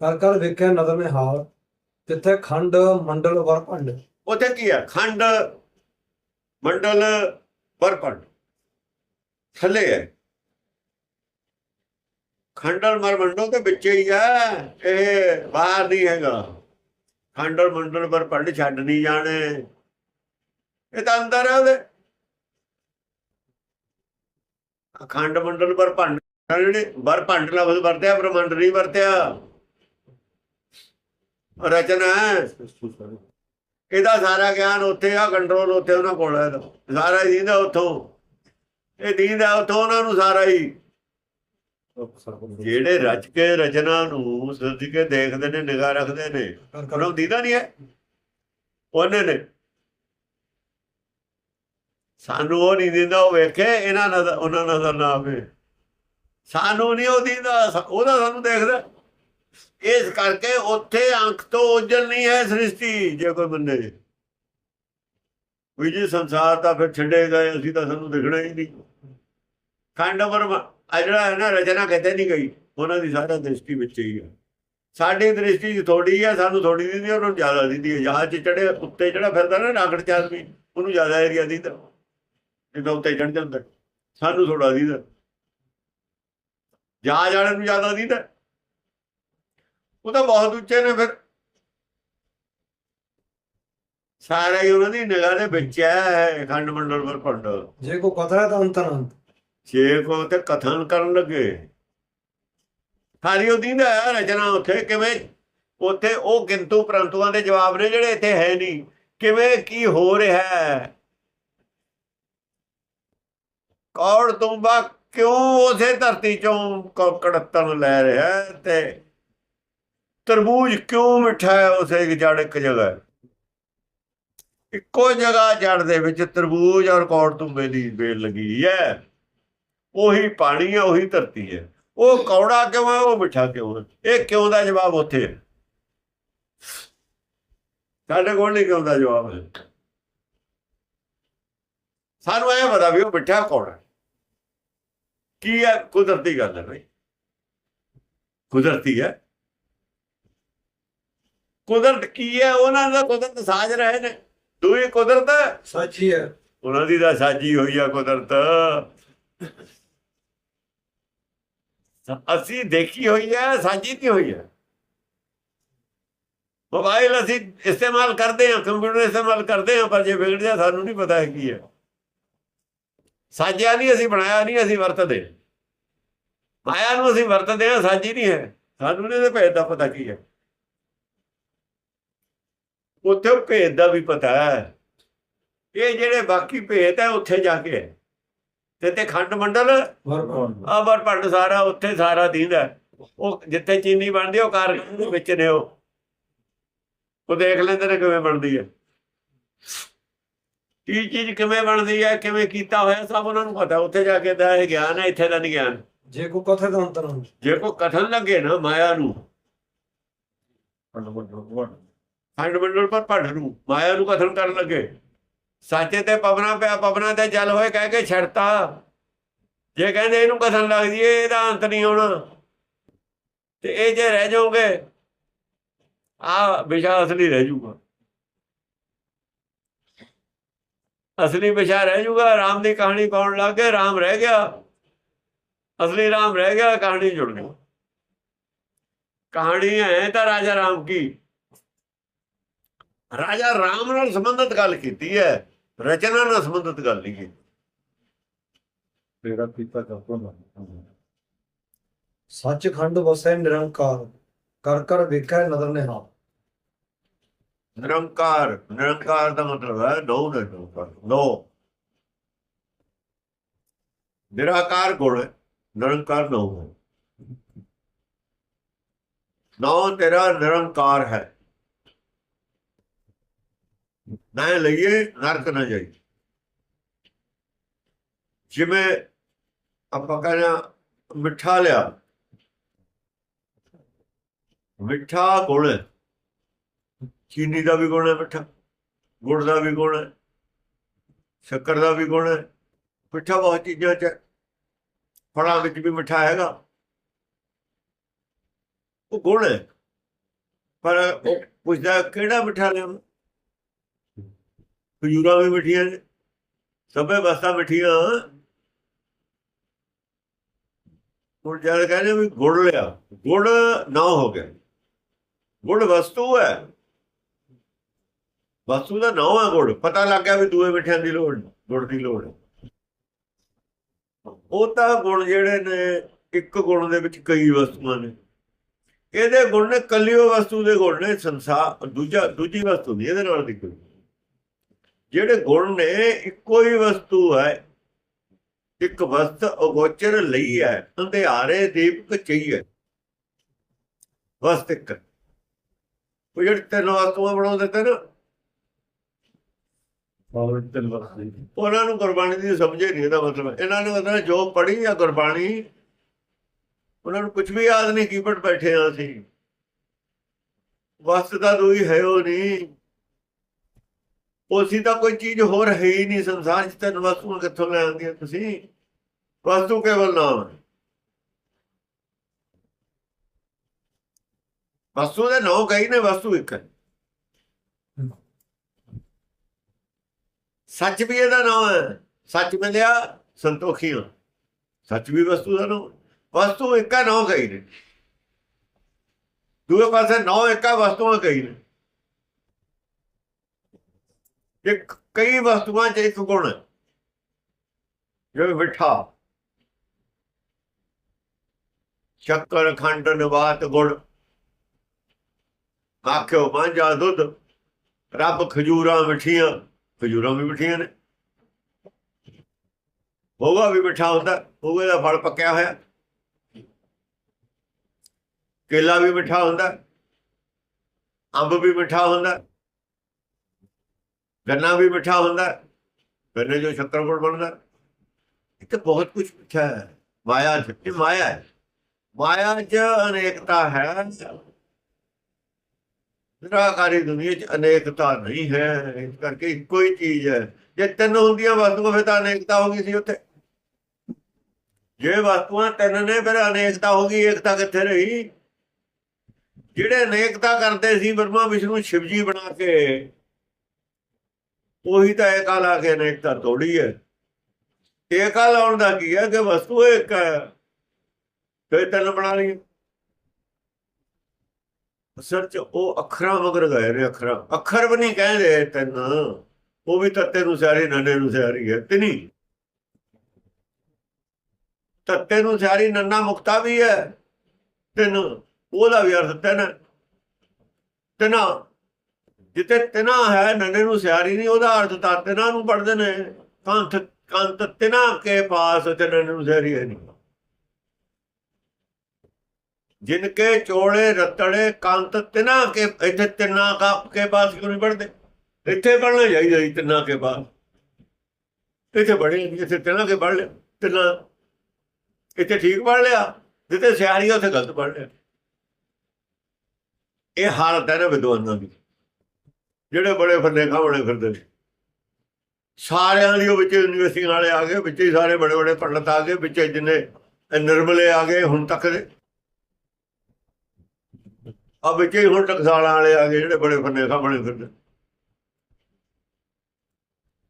ਕਰ ਕਰ ਵੇਖਿਆ ਨਦਰ ਨੇ ਹਾਲ, ਜਿੱਥੇ ਖੰਡ ਮੰਡਲ ਵਰ ਉੱਥੇ ਕੀ ਹੈ ਖੰਡ ਮੰਡਲ ਵਰਪੰਡ। ਥੱਲੇ ਹੈ। ਖੰਡਲ ਮਰ ਦੇ ਵਿੱਚ ਹੀ ਹੈ ਇਹ ਬਾਹਰ ਨਹੀਂ ਹੈਗਾ। ਖੰਡਲ ਮੰਡਲ ਵਰਪੰਡ ਛੱਡ ਨਹੀਂ ਜਾਣੇ। ਇਹ ਤਾਂ ਅੰਦਰ ਹੈ ਉਹਦੇ। ਖੰਡ ਮੰਡਲ ਵਰਪੰਡ ਜਿਹੜੇ ਵਰਪੰਡ ਲਫ਼ਜ਼ ਵਰਤਿਆ, ਬ੍ਰਹਮੰਡ ਨਹੀਂ ਵਰਤਿਆ। ਰਚਨਾ ਇਹਦਾ ਸਾਰਾ ਗਿਆਨ ਉੱਥੇ ਆ ਕੰਟਰੋਲ ਉੱਥੇ ਉਹਨਾਂ ਕੋਲ ਹੈ। ਸਾਰਾ ਹੀ ਦੀਂਦਾ ਉੱਥੋਂ। ਇਹ ਦੀਂਦਾ ਉੱਥੋਂ ਉਹਨਾਂ ਨੂੰ ਸਾਰਾ ਹੀ। ਜਿਹੜੇ ਰਚ ਕੇ ਰਚਨਾ ਨੂੰ ਸਿਰਜ ਕੇ ਦੇਖਦੇ ਨੇ, ਨਿਗਾਹ ਰੱਖਦੇ ਨੇ, ਉਹਨਾਂ ਨੂੰ ਦੀਦਾ ਨਹੀਂ ਹੈ। ਉਹਨੇ ਨੇ। ਸਾਨੂੰ ਉਹ ਨਹੀਂ ਦਿੰਦਾ, ਉਹ ਵੇਖੇ, ਇਹਨਾਂ ਨਜ਼ਰ ਉਹਨਾਂ ਨਜ਼ਰ ਨਾ ਆਵੇ ਸਾਨੂੰ ਨਹੀਂ ਉਹ ਦਿੰਦਾ, ਉਹਦਾ ਸਾਨੂੰ ਦੇਖਦਾ। ਇਸ ਕਰਕੇ ਉੱਥੇ ਅੰਕ ਤੋਂ ਉਜਲ ਨਹੀਂ ਹੈ ਸ੍ਰਿਸ਼ਟੀ, ਜੇ ਕੋਈ ਮੰਨੇ ਵੀ ਜੀ ਸੰਸਾਰ ਤਾਂ ਫਿਰ ਛੱਡੇ ਗਏ, ਅਸੀਂ ਤਾਂ ਸਾਨੂੰ ਦਿਖਣਾ ਹੀ ਨਹੀਂ। ਖੰਡ ਵਰਮ, ਆ ਜਿਹੜਾ ਹੈ ਨਾ ਰਚਨਾ ਕਿਤੇ ਨਹੀਂ ਗਈ, ਉਹਨਾਂ ਦੀ ਸਾਰਾ ਦ੍ਰਿਸ਼ਟੀ ਵਿੱਚ ਹੀ ਹੈ ਸਾਡੀ ਦ੍ਰਿਸ਼ਟੀ ਚ ਥੋੜੀ ਹੈ, ਸਾਨੂੰ ਥੋੜੀ ਦਿੰਦੀ ਉਹਨਾਂ ਨੂੰ ਜ਼ਿਆਦਾ ਦਿੰਦੀ ਹੈ। ਜਹਾਜ਼ 'ਚ ਚੜੇ ਉੱਤੇ ਜਿਹੜਾ ਫਿਰਦਾ ਨਾ ਨਾਗੜ ਚ ਆਦਮੀ, ਉਹਨੂੰ ਜ਼ਿਆਦਾ ਏਰੀਆ ਦਿੰਦਾ। ਜਿੱਦਾਂ ਉੱਤੇ ਚੜ ਜਾਂਦਾ। ਸਾਨੂੰ ਥੋੜਾ ਦਿੰਦਾ। ਜਹਾਜ਼ ਵਾਲੇ ਨੂੰ ਜ਼ਿਆਦਾ ਦਿੰਦਾ। ਉਹ ਤਾਂ ਬਹੁਤ ਉੱਚੇ ਨੇ ਫਿਰ। ਸਾਰਾ ਹੀ ਉਹਨਾਂ ਦੀ ਨਿਗਾਹ ਦੇ ਵਿੱਚ ਹੈ ਖੰਡ ਮੰਡਲ ਪਰ ਪੰਡ ਜੇ ਕੋ ਕਥਾ ਤਾਂ ਅੰਤ। ਅਨੰਤ ਜੇ ਕੋ ਤੇ ਕਥਨ ਕਰਨ ਲੱਗੇ। ਸਾਰੀ ਉਹ ਦਿੰਦਾ ਹੈ ਰਚਨਾ ਉੱਥੇ ਕਿਵੇਂ ਉੱਥੇ ਉਹ ਕਿੰਤੂ ਪ੍ਰੰਤੂਆਂ ਦੇ ਜਵਾਬ ਨੇ ਜਿਹੜੇ ਇੱਥੇ ਹੈ ਨਹੀਂ। ਕਿਵੇਂ ਕੀ ਹੋ ਰਿਹਾ ਹੈ ਕੌੜ ਤੁੰਬਾ ਕਿਉਂ ਉਸੇ ਧਰਤੀ ਚੋਂ ਕ- ਕੜਤਣ ਲੈ ਰਿਹਾ ਤੇ ਤਰਬੂਜ ਕਿਉਂ ਮਿੱਠਾ ਹੈ ਉਸੇ ਇੱਕ ਜੜ ਇੱਕ ਜਗ੍ਹਾ? ਇੱਕੋ ਜਗ੍ਹਾ ਜੜ ਦੇ ਵਿੱਚ ਤਰਬੂਜ ਔਰ ਕੌੜ ਤੁੰਬੇ ਦੀ ਬੇਲ ਲੱਗੀ ਹੈ? ਉਹੀ ਪਾਣੀ ਹੈ, ਉਹੀ ਧਰਤੀ ਹੈ। ਉਹ ਕੌੜਾ ਕਿਉਂ ਹੈ, ਉਹ ਮਿੱਠਾ ਕਿਉਂ ਹੈ? ਇਹ ਕਿਉਂ ਦਾ ਜਵਾਬ ਉੱਥੇ ਹੈ? ਸਾਡੇ ਕੋਲ ਨਹੀਂ ਕਿਉਂ ਦਾ ਜਵਾਬ ਹੈ? ਸਾਨੂੰ ਇਹ ਪਤਾ ਵੀ ਉਹ ਮਿੱਠਾ ਕੌੜਾ ਕੀ ਹੈ? ਕੁਦਰਤੀ ਗੱਲ ਹੈ ਭਾਈ ਕੁਦਰਤੀ ਹੈ। ਕੁਦਰਤ ਕੀ ਹੈ? ਉਹਨਾਂ ਦਾ ਕੁਦਰਤ ਸਾਜ ਰਹੇ ਨੇ। ਦੂਈ ਕੁਦਰਤ ਸੱਚੀ ਹੈ। ਉਹਨਾਂ ਦੀ ਤਾਂ ਸਾਜੀ ਹੋਈ ਆ ਕੁਦਰਤ। ਅਸੀਂ ਦੇਖੀ ਹੋਈ ਹੈ ਸਾਜੀ ਨਹੀਂ ਹੋਈ ਹੈ। ਮੋਬਾਈਲ ਅਸੀਂ ਇਸਤੇਮਾਲ ਕਰਦੇ ਹਾਂ ਕੰਪਿਊਟਰ ਇਸਤੇਮਾਲ ਕਰਦੇ ਹਾਂ ਪਰ ਜੇ ਵਿਗੜ ਜਾ ਸਾਨੂੰ ਨਹੀਂ ਪਤਾ ਹੈ ਕੀ ਹੈ। ਸਾਜਿਆ ਨਹੀਂ ਅਸੀਂ ਬਣਾਇਆ ਨਹੀਂ ਅਸੀਂ ਵਰਤਦੇ ਮਾਇਆ ਨੂੰ ਅਸੀਂ ਵਰਤਦੇ ਹਾਂ ਸਾਜੀ ਨਹੀਂ ਹੈ। ਸਾਨੂੰ ਨਹੀਂ ਇਹਦੇ ਭੇਦ ਦਾ ਪਤਾ ਕੀ ਹੈ। ਉੱਥੇ ਉਹ ਭੇਦ ਦਾ ਵੀ ਪਤਾ ਹੈ। ਇਹ ਜਿਹੜੇ ਬਾਕੀ ਭੇਦ ਹੈ ਉੱਥੇ ਜਾ ਕੇ। ਹੈ। ਤੇ ਤੇ ਖੰਡ ਮੰਡਲ ਵਰ ਭੰਡ। ਆਵਰ ਭੰਡ ਸਾਰਾ ਉੱਥੇ ਸਾਰਾ ਦੀਂਦਾ ਉਹ ਜਿੱਥੇ ਚੀਨੀ ਬਣਦੀ ਆ, ਉਹ ਕਾਰਖਾਨੇ ਦੇ ਵਿੱਚ ਨੇ ਉਹ। ਉਹ ਦੇਖ ਲੈਂਦੇ ਨੇ ਕਿਵੇਂ ਬਣਦੀ ਹੈ। ਕੀ ਚੀਜ਼ ਕਿਵੇਂ ਬਣਦੀ ਹੈ ਕਿਵੇਂ ਕੀਤਾ ਹੋਇਆ ਸਭ ਉਹਨਾਂ ਨੂੰ ਪਤਾ। ਉੱਥੇ ਜਾ ਕੇ ਤਾਂ ਇਹ ਗਿਆਨ ਹੈ ਇੱਥੇ ਦਾ ਨਹੀਂ ਗਿਆਨ। ਜੇ ਕੋ ਕਥਾ ਹੈ ਤਾਂ ਅੰਤ ਅਨੰਤ ਜੇ ਕੋ ਕਥਨ ਲੱਗੇ ਨਾ ਮਾਇਆ ਨੂੰ। ਖੰਡ ਮੰਡਲ ਪਰ ਭੰਡ ਨੂੰ, ਮਾਇਆ ਨੂੰ ਕਥਨ ਕਰਨ ਲੱਗੇ। ਸਾਚੇ ਤੇ ਪਵਨਾ ਪਿਆ, ਪਵਨਾ ਤੇ ਜਲ ਹੋਏ, ਕਹਿ ਕੇ ਛੜਤਾ ਜੇ ਕਹਿੰਦੇ ਇਹਨੂੰ ਕਥਨ ਲੱਗਦੀ ਏ, ਇਹਦਾ ਅੰਤ ਨਹੀਂ ਹੋਣਾ। ਤੇ ਇਹ ਜੇ ਰਹਿ ਜਾਓਗੇ, ਆ ਵਿਸ਼ਾ ਅਸਲੀ ਰਹਿ ਜਾਊਗਾ ਅਸਲੀ ਵਿਸ਼ਾ ਰਹਿ ਜਾਊਗਾ ਰਾਮ ਦੀ ਕਹਾਣੀ ਪਾਉਣ ਲੱਗ ਗਏ ਰਾਮ ਰਹਿ ਗਿਆ। ਅਸਲੀ ਰਾਮ ਰਹਿ ਗਿਆ, ਕਹਾਣੀ ਜੁੜ ਗਈ। ਕਹਾਣੀ ਹੈ ਤਾਂ ਰਾਜਾ ਰਾਮ ਕੀ? ਰਾਜਾ ਰਾਮ ਨਾਲ ਸੰਬੰਧਿਤ ਗੱਲ ਕੀਤੀ ਹੈ ਰਚਨਾ ਨਾਲ ਸੰਬੰਧਿਤ ਗੱਲ ਨਹੀਂ ਕੀਤੀ। ਮੇਰਾ ਪਿਤਾ ਕਰਦਾ ਸੱਚਖੰਡ ਵਸੈ ਨਿਰੰਕਾਰ ਕਰ ਕਰ ਵੇਖਿਆ ਨਦਰ ਨੇ ਹਾਲ ਨਿਰੰਕਾਰ ਨਿਰੰਕਾਰ ਦਾ ਮਤਲਬ ਹੈ ਨੋ ਨਿਰੰਕਾਰ ਨੋ ਨਿਰਾਕਾਰ ਗੁਣ ਹੈ, ਨਿਰੰਕਾਰ ਨੋ ਹੈ ਨੋ ਤੇਰਾ ਨਿਰੰਕਾਰ ਹੈ। ਨਾ ਲਈਏ ਨਰਕ ਨਾ ਜਾਈ ਜਿਵੇਂ ਆਪਾਂ ਕਹਿੰਦੇ ਹਾਂ, ਮਿੱਠਾ ਲਿਆ। ਮਿੱਠਾ ਗੁਣ ਹੈ। ਚੀਨੀ ਦਾ ਵੀ ਗੁਣ ਹੈ ਮਿੱਠਾ ਗੁੜ ਦਾ ਵੀ ਗੁਣ ਹੈ ਸ਼ੱਕਰ ਦਾ ਵੀ ਗੁਣ ਹੈ। ਮਿੱਠਾ ਬਹੁਤ ਚੀਜ਼ਾਂ ਚ ਹੈ। ਫਲਾਂ ਵਿੱਚ ਵੀ ਮਿੱਠਾ ਹੈਗਾ। ਉਹ ਗੁਣ ਹੈ। ਪਰ ਉਹ ਪੁੱਛਦਾ ਕਿਹੜਾ ਮਿੱਠਾ ਲਿਆ? ਖਜੂਰਾਂ ਵੀ ਮਿੱਠੀਆਂ ਨੇ, ਸਭੇ ਵਸਤਾਂ ਮਿੱਠੀਆਂ। ਹੁਣ ਜਦ ਕਹਿੰਦੇ ਵੀ ਗੁੜ ਲਿਆ, ਗੁੜ ਨਾ ਹੋ ਗਿਆ। ਗੁੜ ਵਸਤੂ ਹੈ। ਵਸਤੂ ਦਾ ਨਾਮ ਹੈ ਗੁੜ, ਪਤਾ ਲੱਗ ਗਿਆ ਵੀ ਦੂਏ ਮਿੱਠਿਆਂ ਦੀ ਲੋੜ ਗੁੜ ਦੀ ਲੋੜ ਹੈ। ਉਹ ਤਾਂ ਗੁਣ ਜਿਹੜੇ ਨੇ, ਇੱਕ ਗੁਣ ਦੇ ਵਿੱਚ ਕਈ ਵਸਤੂਆਂ ਨੇ। ਇਹਦੇ ਗੁਣ ਨੇ ਕੱਲਿਓ ਵਸਤੂ ਦੇ ਗੁਣ ਨੇ ਸੰਸਾਰ ਦੂਜਾ, ਦੂਜੀ ਵਸਤੂ ਨਹੀਂ, ਇਹਦੇ ਨਾਲ ਦੀ ਕੋਈ। ਜਿਹੜੇ ਗੁਣ ਨੇ ਇੱਕੋ ਹੀ ਵਸਤੂ ਹੈ। ਇੱਕ ਵਸਤ ਅਗੋਚਰ ਲਈ ਹੈ। ਅੰਧਿਆਰੇ ਦੀਪਕ ਚਈਏ ਵਸਤ ਇੱਕ। ਉਹ ਜਿਹੜੇ ਤਿੰਨ ਵਸਤੂਆਂ ਬਣਾਉਂਦੇ ਤੇ ਨਾ ਉਹਨਾਂ ਨੂੰ ਗੁਰਬਾਣੀ ਦੀ ਸਮਝੇ ਨਹੀਂ ਇਹਦਾ ਮਤਲਬ। ਇਹਨਾਂ ਨੇ ਮਤਲਬ ਜੋ ਪੜ੍ਹੀ ਆ ਗੁਰਬਾਣੀ ਉਹਨਾਂ ਨੂੰ ਕੁਝ ਵੀ ਯਾਦ ਨਹੀਂ ਕੀ ਪੜ ਬੈਠੇ ਆ ਅਸੀਂ। ਵਸਤ ਦਾ ਦੋਈ ਹੈ ਉਹ ਨਹੀਂ। ਉਸੀ ਤਾਂ ਕੋਈ ਚੀਜ਼ ਹੋਰ ਹੈ ਹੀ ਨਹੀਂ, ਸੰਸਾਰ 'ਚ ਤੈਨੂੰ ਵਸਤੂਆਂ ਕਿੱਥੋਂ ਲੈ ਆਉਂਦੀਆਂ ਤੁਸੀਂ? ਵਸਤੂ ਕੇਵਲ ਨਾਮ ਹੈ। ਵਸਤੂ ਦੇ ਨੌ ਕਈ ਨੇ, ਵਸਤੂ ਇੱਕ ਹੈ। ਸੱਚ ਵੀ ਇਹਦਾ ਨਾਮ ਹੈ। ਸੱਚ ਮਿਲਿਆ ਸੰਤੋਖੀਆਂ ਸੱਚ ਵੀ ਵਸਤੂ ਦਾ ਨਾਮ। ਵਸਤੂ ਇੱਕਾ ਨਾਮ ਕਈ ਨੇ। ਦੂਏ ਪਾਸੇ ਨੌ ਇੱਕਾ ਵਸਤੂਆਂ ਕਈ ਨੇ। ਇੱਕ ਕਈ ਵਸਤੂਆਂ 'ਚ ਇੱਕ ਗੁਣ ਹੈ ਜਿਵੇਂ ਮਿੱਠਾ। ਸ਼ੱਕਰ, ਖੰਡ, ਨਵਾਤ ਗੁੜ ਆਖਿਓ ਮਾਂਝਾ ਦੁੱਧ, ਰੱਬ ਖਜੂਰਾਂ ਮਿੱਠੀਆਂ, ਖਜੂਰਾਂ ਵੀ ਮਿੱਠੀਆਂ ਨੇ। ਹੋਗਾ ਵੀ ਮਿੱਠਾ ਹੁੰਦਾ ਹੋਗੇ ਦਾ ਫਲ ਪੱਕਿਆ ਹੋਇਆ। ਕੇਲਾ ਵੀ ਮਿੱਠਾ ਹੁੰਦਾ, ਅੰਬ ਵੀ ਮਿੱਠਾ ਹੁੰਦਾ। ਗੰਨਾ ਵੀ ਮਿੱਠਾ ਹੁੰਦਾ, ਗੰਨੇ ਜੋ ਸ਼ੱਕਰ ਗੁੜ ਬਣਦਾ। ਇੱਥੇ ਬਹੁਤ ਕੁਝ ਮਿੱਠਾ ਹੈ, ਮਾਇਆ ਚ ਮਾਇਆ ਹੈ। ਮਾਇਆ ਚ ਅਨੇਕਤਾ ਹੈ। ਨਿਰਾਕਾਰੀ ਦੁਨੀਆ ਚ ਅਨੇਕਤਾ ਨਹੀਂ ਹੈ, ਇਸ ਕਰਕੇ ਇੱਕੋ ਹੀ ਚੀਜ਼ ਹੈ। ਜੇ ਤਿੰਨ ਹੁੰਦੀਆਂ ਵਸਤੂਆਂ, ਫਿਰ ਤਾਂ ਅਨੇਕਤਾ ਹੋ ਗਈ ਸੀ ਉੱਥੇ। ਜੇ ਵਸਤੂਆਂ ਤਿੰਨ ਨੇ, ਫਿਰ ਅਨੇਕਤਾ ਹੋ ਗਈ, ਏਕਤਾ ਕਿੱਥੇ ਰਹੀ? ਜਿਹੜੇ ਅਨੇਕਤਾ ਕਰਦੇ ਸੀ, ਬ੍ਰਹਮਾ, ਵਿਸ਼ਨੂੰ, ਸ਼ਿਵਜੀ ਬਣਾ ਕੇ ਉਹੀ ਤਾਂ ਏਕਾ ਲਾ ਕੇ ਅਨੇਕਤਾ ਤੋੜੀ ਹੈ। ਏਕਾ ਲਾਉਣ ਦਾ ਕੀ ਹੈ ਕਿ ਵਸਤੂ ਇੱਕ ਹੈ। ਫਿਰ ਤਿੰਨ ਬਣਾ ਲਈ ਅਸਲ ਚ ਉਹ ਅੱਖਰਾਂ ਮਗਰ ਗਏ ਨੇ ਅੱਖਰਾਂ। ਅੱਖਰ ਵੀ ਨਹੀਂ ਕਹਿੰਦੇ ਤਿੰਨ। ਉਹ ਵੀ ਤੱਤੇ ਨੂੰ ਸਿਆਰੀ, ਨੰਨੇ ਨੂੰ ਸਿਆਰੀ ਹੈ। ਤਿੰਨੀ ਤੱਤੇ ਨੂੰ ਸਿਆਰੀ, ਨੰਨਾ ਮੁਕਤਾ ਵੀ ਹੈ। ਤਿੰਨ। ਉਹਦਾ ਵੀ ਅਰਥ ਤਿੰਨ ਤਿਨਾ। ਜਿੱਤੇ ਤਿਨਾ ਹੈ ਨੰਨੇ ਨੂੰ ਸਿਆਰੀ ਨਹੀਂ ਉਹਦਾ ਅਰਥ ਤਾਂ ਤਿਨਾ ਨੂੰ ਪੜਦੇ ਨੇ। ਕੰਤ ਕੰਤ ਤਿਨਾ ਕੇ ਪਾਸ ਤੇ ਨੰਨੇ ਨੂੰ ਸਿਆਰੀ ਹੈ ਨਹੀਂ। ਜਿਨ ਕੇ ਚੋਲੇ ਰਤੜੇ ਕੰਤ ਤਿਨਾ ਕੇ ਇੱਥੇ ਤਿੰਨਾ ਕਾ ਕੇ ਪਾਸ ਕਿਉਂ ਨਹੀਂ ਪੜਦੇ ਇੱਥੇ ਪੜਨਾ ਚਾਹੀਦਾ ਜੀ ਤਿੰਨਾ ਕੇ ਪਾਸ। ਇੱਥੇ ਬੜੇ ਇੱਥੇ ਤਿੰਨਾ ਕੇ ਪੜ ਲਿਆ ਤਿੰਨਾ। ਇੱਥੇ ਠੀਕ ਪੜ ਲਿਆ ਜਿੱਥੇ ਸਿਆਰੀ ਆ, ਉੱਥੇ ਗਲਤ ਪੜ ਲਿਆ। ਇਹ ਹਾਲਤ ਹੈ ਨਾ ਵਿਦਵਾਨਾਂ ਦੀ। ਜਿਹੜੇ ਬੜੇ ਫੰਨੇ ਖਾਵਣੇ ਫਿਰਦੇ ਨੇ। ਸਾਰਿਆਂ ਦੀ ਉਹ ਵਿੱਚ ਯੂਨੀਵਰਸਿਟੀ ਵਾਲੇ ਆ ਗਏ, ਵਿੱਚ ਹੀ ਸਾਰੇ ਬੜੇ ਬੜੇ ਪੰਡਤ ਆ ਗਏ, ਵਿੱਚ ਜਿੰਨੇ ਨਿਰਮਲੇ ਆ ਗਏ ਹੁਣ ਤੱਕ ਦੇ। ਆ ਵਿੱਚ ਹੀ ਹੁਣ ਟਕਸਾਲਾਂ ਵਾਲੇ ਆ ਗਏ ਜਿਹੜੇ ਬੜੇ ਫੰਨੇ ਖਾਵਣੇ ਫਿਰਦੇ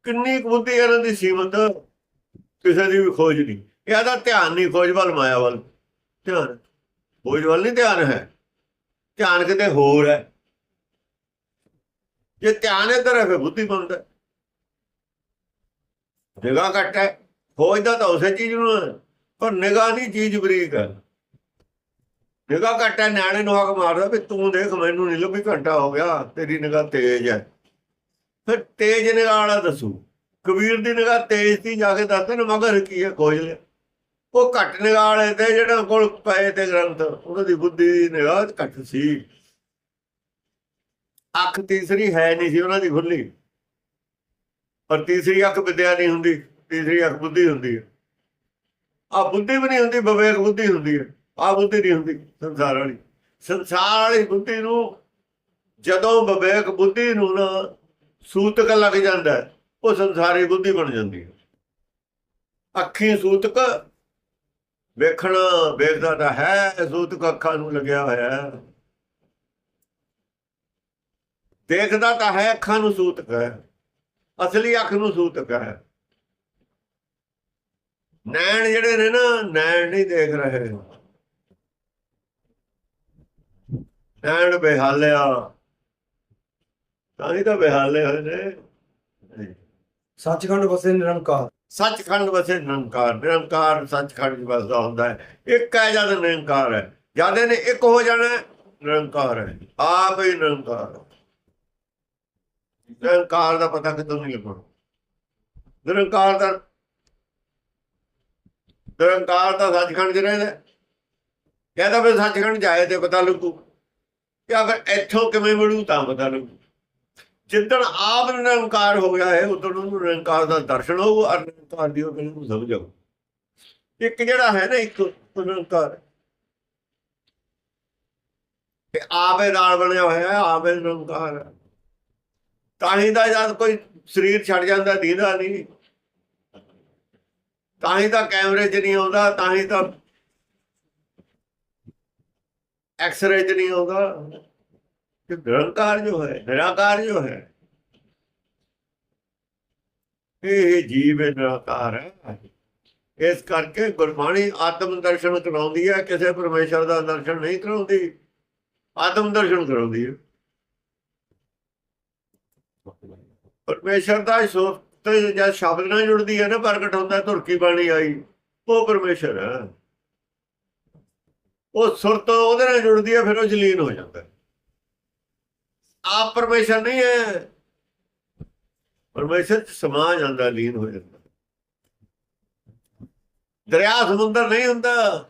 ਕਿੰਨੀ ਕੁ ਬੁੱਧੀ ਇਹਨਾਂ ਦੀ ਸੀਮਤ, ਕਿਸੇ ਦੀ ਵੀ ਖੋਜ ਨਹੀਂ। ਇਹਦਾ ਧਿਆਨ ਨਹੀਂ, ਖੋਜ ਵੱਲ, ਮਾਇਆ ਵੱਲ। ਧਿਆਨ। ਖੋਜ ਵੱਲ ਨਹੀਂ, ਧਿਆਨ ਹੈ। ਧਿਆਨ ਕਿਤੇ ਹੋਰ ਹੈ। ਜੇ ਧਿਆਨ ਇੱਧਰ ਹੈ, ਫਿਰ ਬੁੱਧੀ ਬਣਦਾ ਨਿਗਾਹ ਘੱਟ ਹੈ ਖੋਜਦਾ ਤਾਂ ਉਸੇ ਚੀਜ਼ ਨੂੰ ਪਰ ਨਿਗਾਹ ਨਹੀਂ ਚੀਜ਼ ਬਰੀਕ ਹੈ। ਨਿਗਾਹ ਘੱਟ ਹੈ, ਨਿਆਣੇ ਨੂੰ ਹੱਕ ਮਾਰਦਾ ਵੀ ਤੂੰ ਦੇਖ, ਮੈਨੂੰ ਨਹੀਂ ਲੱਭੀ, ਘੰਟਾ ਹੋ ਗਿਆ, ਤੇਰੀ ਨਿਗਾਹ ਤੇਜ਼ ਹੈ। ਫਿਰ ਤੇਜ਼ ਨਿਗਾਹ ਵਾਲਾ ਦੱਸੂ, ਕਬੀਰ ਦੀ ਨਿਗਾਹ ਤੇਜ਼ ਸੀ, ਜਾ ਕੇ ਦੱਸਦੇ ਨੇ, ਮਗਰ ਕੀ ਹੈ, ਖੋਜ ਲਿਆ। ਉਹ ਘੱਟ ਨਿਗਾਹ ਵਾਲੇ ਤੇ, ਜਿਹੜਾ ਕੋਲ ਪਏ ਤੇ ਗ੍ਰੰਥ, ਉਹਨਾਂ ਦੀ ਬੁੱਧੀ ਦੀ ਨਿਗਾਹ ਘੱਟ ਸੀ। ਅੱਖ ਤੀਸਰੀ ਹੈ ਨਹੀਂ ਸੀ ਉਹਨਾਂ ਦੀ ਖੁੱਲੀ ਪਰ ਤੀਸਰੀ ਅੱਖ ਵਿਦਿਆ ਨਹੀਂ ਹੁੰਦੀ, ਤੀਸਰੀ ਅੱਖ ਬੁੱਧੀ ਹੁੰਦੀ ਹੈ। ਆ ਬੁੱਧੀ ਵੀ ਨਹੀਂ ਹੁੰਦੀ, ਵਿਵੇਕ ਬੁੱਧੀ ਹੁੰਦੀ ਹੈ। ਆ ਬੁੱਧੀ ਨਹੀਂ ਹੁੰਦੀ ਸੰਸਾਰ ਵਾਲੀ। ਸੰਸਾਰ ਵਾਲੀ ਬੁੱਧੀ ਨੂੰ ਜਦੋਂ ਵਿਵੇਕ ਬੁੱਧੀ ਨੂੰ ਨਾ ਸੂਤਕ ਲੱਗ ਜਾਂਦਾ ਉਹ ਸੰਸਾਰੀ ਬੁੱਧੀ ਬਣ ਜਾਂਦੀ ਹੈ। ਅੱਖੀ ਸੂਤਕ, ਵੇਖਣਾ, ਵੇਖਦਾ ਤਾਂ ਹੈ, ਸੂਤਕ ਅੱਖਾਂ ਨੂੰ ਲੱਗਿਆ ਹੋਇਆ ਹੈ ਦੇਖਦਾ ਤਾਂ ਹੈ ਅੱਖਾਂ ਨੂੰ ਸੂਤਕ ਹੈ ਅਸਲੀ ਅੱਖ ਨੂੰ ਸੂਤਕ ਹੈ ਨੈਣ ਜਿਹੜੇ ਨੇ ਨਾ ਨੈਣ ਨਹੀਂ ਦੇਖ ਰਹੇ। ਨੈਣ ਬਿਹਾਲਿਆ। ਤਾਂ ਹੀ ਤਾਂ ਬਿਹਾਲੇ ਹੋਏ ਨੇ। ਸੱਚਖੰਡ ਵਸੇ ਨਿਰੰਕਾਰ। ਸੱਚਖੰਡ ਵਸੇ ਨਿਰੰਕਾਰ। ਨਿਰੰਕਾਰ ਸੱਚਖੰਡ ਵਿੱਚ ਵਸਦਾ ਹੁੰਦਾ ਹੈ। ਇੱਕ ਹੈ ਜਦ ਨਿਰੰਕਾਰ ਹੈ। ਜਦ ਇਹਨੇ ਇੱਕ ਹੋ ਜਾਣਾ ਨਿਰੰਕਾਰ ਹੈ। ਆਪ ਹੀ ਨਿਰੰਕਾਰ। ਹੈ। ਨਿਰੰਕਾਰ ਦਾ ਪਤਾ ਕਿਦੋਂ ਨਹੀਂ ਲੱਗਣਾ ਨਿਰੰਕਾਰ ਦਾ ਨਿਰੰਕਾਰ ਦਾ ਸੱਚਖੰਡ 'ਚ ਰਹਿੰਦਾ ਕਹਿੰਦਾ ਵੀ ਸੱਚਖੰਡ ਜਾਏ ਤੇ ਪਤਾ ਲੱਗੂ। ਜਾਂ ਫਿਰ ਇੱਥੋਂ ਕਿਵੇਂ ਮਿਲੂ ਤਾਂ ਪਤਾ ਲੱਗੂ। ਜਿੱਦਣ ਆਪ ਨਿਰੰਕਾਰ ਹੋ ਗਿਆ ਹੈ, ਉਦੋਂ ਨੂੰ ਨਿਰੰਕਾਰ ਦਾ ਦਰਸ਼ਨ ਹੋਊ ਔਰ ਨਿਰੰਕਾਰ ਦੀ ਉਹ ਗੱਲ ਨੂੰ ਸਮਝ ਆਊ। ਇੱਕ ਜਿਹੜਾ ਹੈ ਨਾ, ਇੱਕ ਨਿਰੰਕਾਰ। ਤੇ ਆਪੇ ਨਾਲ ਬਣਿਆ ਹੋਇਆ ਹੈ, ਆਪੇ ਨਿਰੰਕਾਰ ਹੈ। ਤਾਂ ਹੀ ਦਾ ਜਦ ਕੋਈ ਸਰੀਰ ਛੱਡ ਜਾਂਦਾ, ਦੀਦਾ ਨਹੀਂ। ਤਾਂ ਹੀ ਤਾਂ ਕੈਮਰੇ 'ਚ ਨਹੀਂ ਆਉਂਦਾ, ਤਾਂ ਹੀ ਤਾਂ ਐਕਸਰੇ 'ਚ ਨਹੀਂ ਆਉਂਦਾ। ਕਿ ਨਿਰੰਕਾਰ ਜੋ ਹੈ, ਨਿਰਾਕਾਰ ਜੋ ਹੈ। ਇਹ ਜੀਵ ਨਿਰਾਕਾਰ ਹੈ। ਇਸ ਕਰਕੇ ਗੁਰਬਾਣੀ ਆਤਮ ਦਰਸ਼ਨ ਕਰਾਉਂਦੀ ਹੈ, ਕਿਸੇ ਪਰਮੇਸ਼ਰ ਦਾ ਦਰਸ਼ਨ ਨਹੀਂ ਕਰਾਉਂਦੀ। ਆਤਮ ਦਰਸ਼ਨ ਕਰਾਉਂਦੀ ਹੈ। ਪਰਮੇਸ਼ਰ ਦਾ ਸੁਰਤ ਜਦ ਸ਼ਬਦ ਨਾਲ ਜੁੜਦੀ ਹੈ ਨਾ, ਪ੍ਰਗਟ ਹੁੰਦਾ, ਧੁਰਕੀ ਬਾਣੀ ਆਈ, ਉਹ ਪਰਮੇਸ਼ਰ ਹੈ। ਉਹ ਸੁਰਤ ਉਹਦੇ ਨਾਲ ਜੁੜਦੀ ਹੈ, ਫਿਰ ਉਹ ਜਲੀਨ ਹੋ ਜਾਂਦਾ ਆਪ ਪਰਮੇਸ਼ਰ ਨਹੀਂ ਹੈ। ਪਰਮੇਸ਼ਰ ਚ ਸਮਾ ਜਾਂਦਾ, ਲੀਨ ਹੋ ਜਾਂਦਾ। ਦਰਿਆ ਸਮੁੰਦਰ ਨਹੀਂ ਹੁੰਦਾ।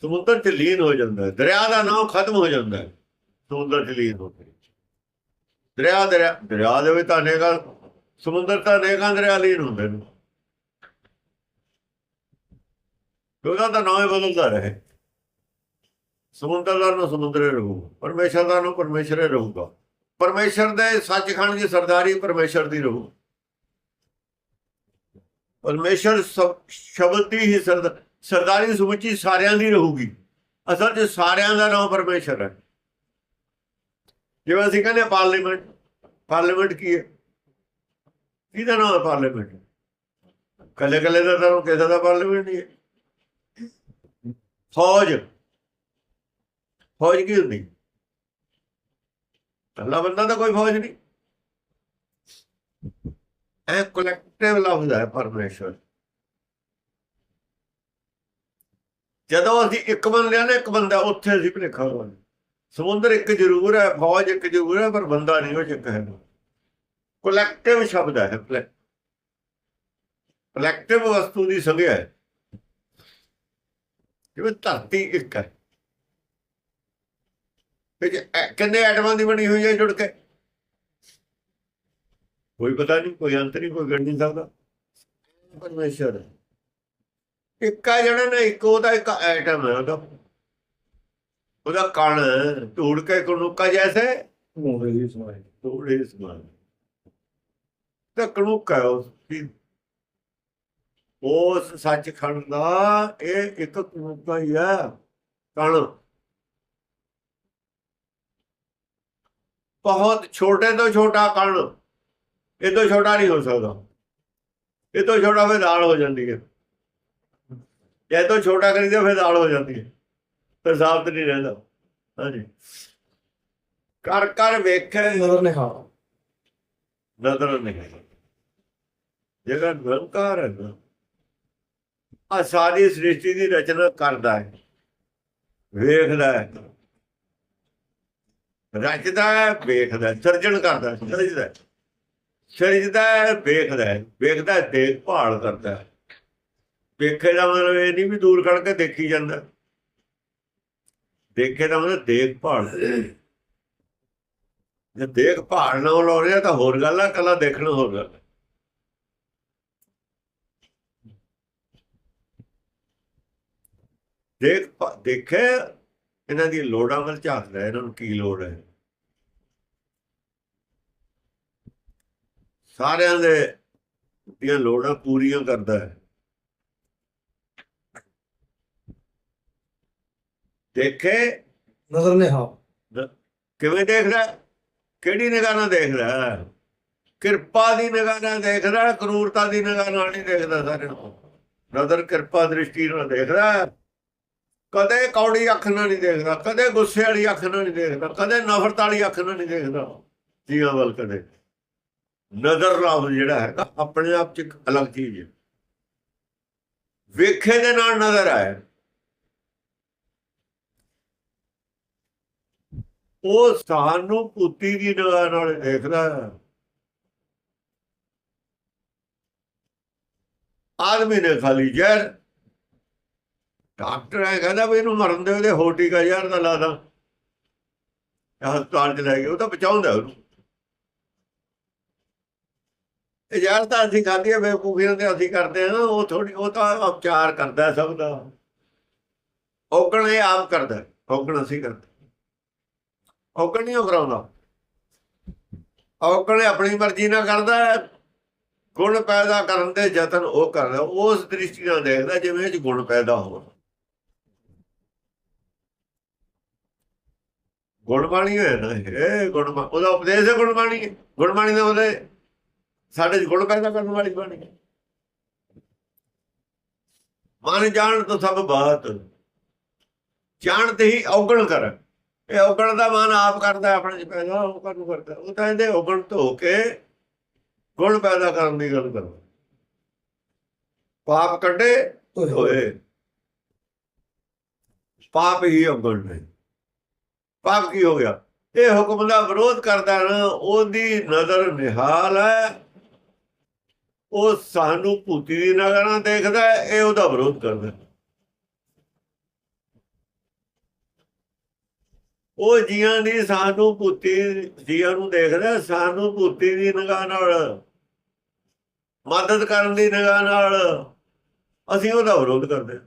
ਸਮੁੰਦਰ ਚ ਲੀਨ ਹੋ ਜਾਂਦਾ। ਦਰਿਆ ਦਾ ਨਾਮ ਖਤਮ ਹੋ ਜਾਂਦਾ। ਸਮੁੰਦਰ ਚ ਲੀਨ ਹੋ ਕੇ। ਦਰਿਆ ਦਰਿਆ ਦਰਿਆ ਦੇ ਵਿੱਚ ਤਾਂ ਅਨੇਕਾਂ ਸਮੁੰਦਰ ਤਾਂ ਅਨੇਕਾਂ ਦਰਿਆ ਲੀਨ ਹੁੰਦੇ ਨੇ। ਉਹਦਾ ਤਾਂ ਨਾਮ ਹੀ ਬਦਲਦਾ ਰਹੇ। ਸਮੁੰਦਰ ਦਾ ਨੂੰ ਸਮੁੰਦਰੇ ਰਹੂ, ਪਰਮੇਸ਼ਰ ਦਾ ਨੂੰ ਪਰਮੇਸ਼ਰੇ ਰਹੂਗਾ। ਪਰਮੇਸ਼ਰ ਦੇ ਸੱਚਖੰਡ ਦੀ ਸਰਦਾਰੀ ਪਰਮੇਸ਼ਰ ਦੀ ਰਹੂ। ਪਰਮੇਸ਼ਰ ਸਬ- ਸ਼ਬਦ ਦੀ ਹੀ ਸਰਦਾ- ਸਰਦਾਰੀ ਸਮੁੱਚੀ ਸਾਰਿਆਂ ਦੀ ਰਹੂਗੀ। ਅਸਲ 'ਚ ਸਾਰਿਆਂ ਦਾ ਨਾਮ ਪਰਮੇਸ਼ਰ ਹੈ। ਜਿਵੇਂ ਅਸੀਂ ਕਹਿੰਦੇ ਹਾਂ ਪਾਰਲੀਮੈਂਟ ਪਾਰਲੀਮੈਂਟ ਕੀ ਹੈ? ਕਿਹਦਾ ਨਾਮ ਹੈ ਪਾਰਲੀਮੈਂਟ ਕੱਲੇ ਕੱਲੇ ਦਾ ਨਾਮ ਕਿਸੇ ਦਾ ਪਾਰਲੀਮੈਂਟ ਨਹੀਂ ਹੈ। ਫੌਜ। ਫੌਜ ਕੀ ਹੁੰਦੀ? ਅੱਲਾ ਬੰਦਾ ਤਾਂ ਕੋਈ ਫੌਜ ਨਹੀਂ। ਇਹ ਕਲੈਕਟਿਵ ਲਫ਼ਜ਼ ਹੈ ਪਰਮੇਸ਼ਰ ਜਦੋਂ ਅਸੀਂ ਇੱਕ ਬੰਦੇ ਨੇ, ਇੱਕ ਬੰਦਾ ਉੱਥੇ ਅਸੀਂ ਭਲੇਖਾ ਹੋਣਾ ਸਮੁੰਦਰ ਇੱਕ ਜ਼ਰੂਰ ਹੈ, ਫੌਜ ਇੱਕ ਜ਼ਰੂਰ ਹੈ, ਪਰ ਬੰਦਾ ਨਹੀਂ ਉਹ ਇੱਕ ਹੈ ਕਲੈਕਟਿਵ ਸ਼ਬਦ ਹੈ ਕਲੈਕਟਿਵ ਵਸਤੂ ਦੀ ਸੰਗਿਆ ਹੈ। ਜਿਵੇਂ ਧਰਤੀ ਇੱਕ ਹੈ। ਕਿੰਨੇ ਐਟਮਾਂ ਦੀ ਬਣੀ ਹੋਈ ਹੈ ਜੁੜ ਕੇ? ਕੋਈ ਪਤਾ ਨਹੀਂ, ਕੋਈ ਅੰਤ ਨਹੀਂ, ਕੋਈ ਗਣ ਨਹੀਂ ਸਕਦਾ। ਪਰਮੇਸ਼ਰ। ਇੱਕ ਆ ਜਿਹੜਾ ਨਾ, ਇੱਕ ਉਹਦਾ ਇੱਕ ਐਟਮ ਹੈ ਉਹਦਾ ਉਹਦਾ ਕਣ ਢੂੜ ਕੇ ਕਣੂਕਾ ਜੈਸੇ ਮੋਹਰੇ ਦੀ ਸਮਾਈ। ਢੂੜੇ ਸਮਾਨ ਤਾਂ ਕਣੂਕਾ ਹੈ ਉਸ ਦੀ ਉਸ ਸੱਚਖੰਡ ਦਾ ਇਹ ਇੱਕ ਕਣੂਕਾ ਹੀ ਹੈ। ਕਣ ਬਹੁਤ ਛੋਟੇ ਤੋਂ ਛੋਟਾ ਕਣ। ਇਹ ਤੋਂ ਛੋਟਾ ਨਹੀਂ ਹੋ ਸਕਦਾ। ਇਹ ਤੋਂ ਛੋਟਾ ਫਿਰ ਦਾਲ ਹੋ ਜਾਂਦੀ ਹੈ। ਜੇ ਇਹ ਤੋਂ ਛੋਟਾ ਕਰੀਦਾ ਫਿਰ ਦਾਲ ਹੋ ਜਾਂਦੀ ਹੈ। ਫਿਰ ਸਾਬਤ ਨਹੀਂ ਰਹਿੰਦਾ। ਹਾਂਜੀ। ਕਰ ਕਰ ਵੇਖੇ ਨਜ਼ਰ ਨਿਹਾਲ ਨਜ਼ਰ ਨਹੀਂ ਜਿਹੜਾ ਨਿਰੰਕਾਰ ਹੈ ਨਾ ਆ ਸਾਰੀ ਸ੍ਰਿਸ਼ਟੀ ਦੀ ਰਚਨਾ ਕਰਦਾ ਹੈ। ਵੇਖਦਾ ਹੈ। ਰਚਦਾ ਹੈ ਵੇਖਦਾ ਸਿਰਜਣ ਕਰਦਾ ਸਿਰਜਦਾ। ਸਿਰਜਦਾ ਹੈ, ਵੇਖਦਾ ਹੈ। ਵੇਖਦਾ ਦੇਖਭਾਲ ਕਰਦਾ ਵੇਖੇ ਦਾ ਮਤਲਬ ਇਹ ਨਹੀਂ ਵੀ ਦੂਰ ਖੜ ਕੇ ਦੇਖੀ ਜਾਂਦਾ। ਦੇਖੇ ਦਾ ਮਤਲਬ ਦੇਖਭਾਲ। ਜੇ ਦੇਖਭਾਲ ਨਾ ਹੋ ਰਿਹਾ ਤਾਂ ਹੋਰ ਗੱਲ ਆ, ਕੱਲਾ ਦੇਖਣਾ ਹੋਰ ਗੱਲ ਆ। ਦੇਖ ਭਾ- ਦੇਖੇ, ਇਹਨਾਂ ਦੀ ਲੋੜਾਂ ਵੱਲ ਝਾਕਦਾ, ਇਹਨਾਂ ਨੂੰ ਕੀ ਲੋੜ ਹੈ? ਸਾਰਿਆਂ ਦੇ ਦੀਆਂ ਲੋੜਾਂ ਪੂਰੀਆਂ ਕਰਦਾ ਹੈ। ਦੇਖੇ ਨਜ਼ਰ ਨਿਹਾਲ ਕਿਵੇਂ ਦੇਖਦਾ ਹੈ? ਕਿਹੜੀ ਨਿਗਾਹ ਨਾਲ ਦੇਖਦਾ ਹੈ? ਕਿਰਪਾ ਦੀ ਨਿਗਾਹ ਨਾਲ ਦੇਖਦਾ ਹੈ, ਕਰੂਰਤਾ ਦੀ ਨਿਗਾਹ ਨਾਲ ਨਹੀਂ ਦੇਖਦਾ ਸਾਰੇ ਨੂੰ ਨਜ਼ਰ ਕਿਰਪਾ ਦ੍ਰਿਸ਼ਟੀ ਨਾਲ ਦੇਖਦਾ ਹੈ। ਕਦੇ ਕੌੜੀ ਅੱਖ ਨਾਲ ਨਹੀਂ ਦੇਖਦਾ ਕਦੇ ਗੁੱਸੇ ਵਾਲੀ ਅੱਖ ਨਾਲ ਨਹੀਂ ਦੇਖਦਾ ਕਦੇ ਨਫ਼ਰਤ ਵਾਲੀ ਅੱਖ ਨਾਲ ਨਹੀਂ ਦੇਖਦਾ ਜੀਆਂ ਵੱਲ ਕਦੇ ਨਜ਼ਰ ਲਫ਼ਜ਼ ਜਿਹੜਾ ਹੈਗਾ ਆਪਣੇ ਆਪ ਚ ਇੱਕ ਅਲੱਗ ਚੀਜ਼ ਹੈ ਵੇਖੇ ਦੇ ਨਾਲ ਨਜ਼ਰ ਆਏ ਉਹ ਸਾਨੂੰ ਪੁੱਤੀ ਦੀ ਨਿਗਾਹ ਨਾਲ ਦੇਖਦਾ ਹੈ। ਆਦਮੀ ਨੇ ਖਾਲੀ ਜ਼ਹਿਰ। ਡਾਕਟਰ ਹੈ ਕਹਿੰਦਾ ਵੀ ਇਹਨੂੰ ਮਰਨ ਦੇ ਉਹਦੇ ਹੋਟੀ ਕਾ ਜ਼ਹਿਰ ਦਾ। ਲਾਦਾ ਹਸਪਤਾਲ ਚ ਲੈ ਗਏ, ਉਹ ਤਾਂ ਬਚਾਉਂਦਾ ਉਹਨੂੰ। ਇਹ ਜ਼ਹਿਰ ਤਾਂ ਅਸੀਂ ਖਾਂਦੇ ਆ, ਬੇਵਕੂਫੀਆਂ ਤੇ ਅਸੀਂ ਕਰਦੇ ਆ ਨਾ, ਉਹ ਥੋੜੀ ਉਹ ਤਾਂ ਉਪਚਾਰ ਕਰਦਾ ਸਭ ਦਾ। ਔਗਣ ਇਹ ਆਪ ਕਰਦਾ, ਔਗਣ ਅਸੀਂ ਕਰਦੇ। ਔਗਣ ਨਹੀਂ ਉਹ ਕਰਾਉਂਦਾ। ਔਗਣ ਆਪਣੀ ਮਰਜ਼ੀ ਨਾਲ ਕਰਦਾ ਹੈ। ਗੁਣ ਪੈਦਾ ਕਰਨ ਦੇ ਯਤਨ ਉਹ ਕਰਦਾ ਉਸ ਦ੍ਰਿਸ਼ਟੀ ਨਾਲ ਦੇਖਦਾ ਜਿਵੇਂ ਇਹ 'ਚ ਗੁਣ ਪੈਦਾ ਹੋਣ। ਗੁਣਬਾਣੀ ਹੋਇਆ ਨਾ ਇਹ। ਗੁਣ ਉਹਦਾ ਉਪਦੇਸ਼ ਹੈ ਗੁਣਬਾਣੀ। ਹੈ। ਗੁਣਬਾਣੀ ਦਾ ਉਹਦੇ ਸਾਡੇ 'ਚ ਗੁਣ ਪੈਦਾ ਕਰਨ ਵਾਲੀ ਬਾਣੀ ਹੈ। ਮਨ ਜਾਣ ਤੋਂ ਸਭ ਬਾਤ। ਜਾਣਤੇ ਹੀ ਔਗਣ ਕਰ। ਇਹ ਔਗਣ ਦਾ ਮਨ ਆਪ ਕਰਦਾ ਆਪਣੇ 'ਚ ਪੈਦਾ ਉਹ ਕਰਨ ਕਰਦਾ? ਉਹ ਤਾਂ ਇਹਦੇ ਔਗਣ ਧੋ ਕੇ ਗੁਣ ਪੈਦਾ ਕਰਨ ਦੀ ਗੱਲ ਕਰੋ। ਪਾਪ ਕੱਢੇ ਹੋਏ ਪਾਪ ਹੀ ਔਗਣ ਨੇ। ਪਾਪ ਕੀ ਹੋ ਗਿਆ? ਇਹ ਹੁਕਮ ਦਾ ਵਿਰੋਧ ਕਰਦਾ ਨਾ ਉਹਦੀ ਨਜ਼ਰ ਨਿਹਾਲ ਹੈ। ਉਹ ਸਾਨੂੰ ਭੂਤੀ ਦੀ ਨਜ਼ਰ ਨਾਲ ਦੇਖਦਾ ਇਹ ਉਹਦਾ ਵਿਰੋਧ ਕਰਦਾ ਉਹ ਜੀਆਂ ਦੀ ਸਾਨੂੰ ਭੂਤੀ ਜੀਆਂ ਨੂੰ ਦੇਖਦਾ, ਸਾਨੂੰ ਭੂਤੀ ਦੀ ਨਿਗਾਹ ਨਾਲ, ਮਦਦ ਕਰਨ ਦੀ ਨਿਗਾਹ ਨਾਲ ਅਸੀਂ ਉਹਦਾ ਵਿਰੋਧ ਕਰਦੇ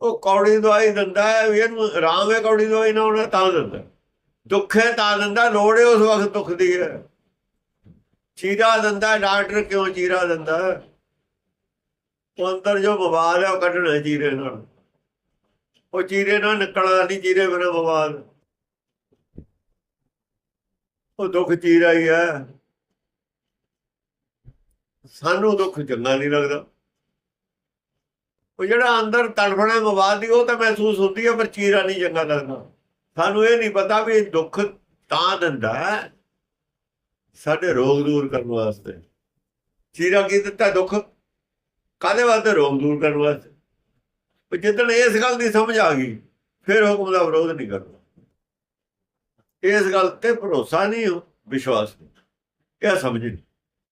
ਉਹ ਕੌੜੀ ਦਵਾਈ ਦਿੰਦਾ ਹੈ ਵੀ ਇਹਨੂੰ ਆਰਾਮ ਹੈ ਕੌੜੀ ਦਵਾਈ ਨਾ ਉਹਨੇ ਤਾਂ ਦਿੰਦਾ ਦੁੱਖ ਹੈ ਤਾਂ ਦਿੰਦਾ, ਲੋੜ ਹੈ ਉਸ ਵਕਤ ਦੁੱਖ ਦੀ ਹੈ। ਚੀਰਾ ਦਿੰਦਾ ਡਾਕਟਰ ਕਿਉਂ ਚੀਰਾ ਦਿੰਦਾ ਉਹ ਅੰਦਰ ਜੋ ਬਵਾਲ ਹੈ, ਉਹ ਕੱਢਣਾ ਚੀਰੇ ਨਾਲ। ਉਹ ਚੀਰੇ ਨਾਲ ਨਿਕਲਣਾ ਨਹੀਂ ਚੀਰੇ ਬਿਨਾਂ ਬਵਾਲ। ਉਹ ਦੁੱਖ ਚੀਰਾ ਹੀ ਹੈ। ਸਾਨੂੰ ਦੁੱਖ ਚੰਗਾ ਨਹੀਂ ਲੱਗਦਾ। ਉਹ ਜਿਹੜਾ ਅੰਦਰ ਤੜਫਣਾ ਮਵਾਦ ਦੀ, ਉਹ ਤਾਂ ਮਹਿਸੂਸ ਹੁੰਦੀ ਹੈ, ਪਰ ਚੀਰਾ ਨਹੀਂ ਚੰਗਾ ਲੱਗਦਾ। ਸਾਨੂੰ ਇਹ ਨਹੀਂ ਪਤਾ ਵੀ ਦੁੱਖ ਤਾਂ ਦਿੰਦਾ ਸਾਡੇ ਰੋਗ ਦੂਰ ਕਰਨ ਵਾਸਤੇ। ਚੀਰਾ ਕੀ ਦਿੱਤਾ ਦੁੱਖ? ਕਾਦੇ ਵਾਸਤੇ ਰੋਗ ਦੂਰ ਕਰਨ ਵਾਸਤੇ? ਪਰ ਜਿੱਦਣ ਇਸ ਗੱਲ ਦੀ ਸਮਝ ਆ ਗਈ, ਫਿਰ ਹੁਕਮ ਦਾ ਵਿਰੋਧ ਨਹੀਂ ਕਰਨਾ। ਇਸ ਗੱਲ ਤੇ ਭਰੋਸਾ ਨਹੀਂ, ਵਿਸ਼ਵਾਸ ਨਹੀਂ। ਇਹ ਸਮਝ ਨਹੀਂ।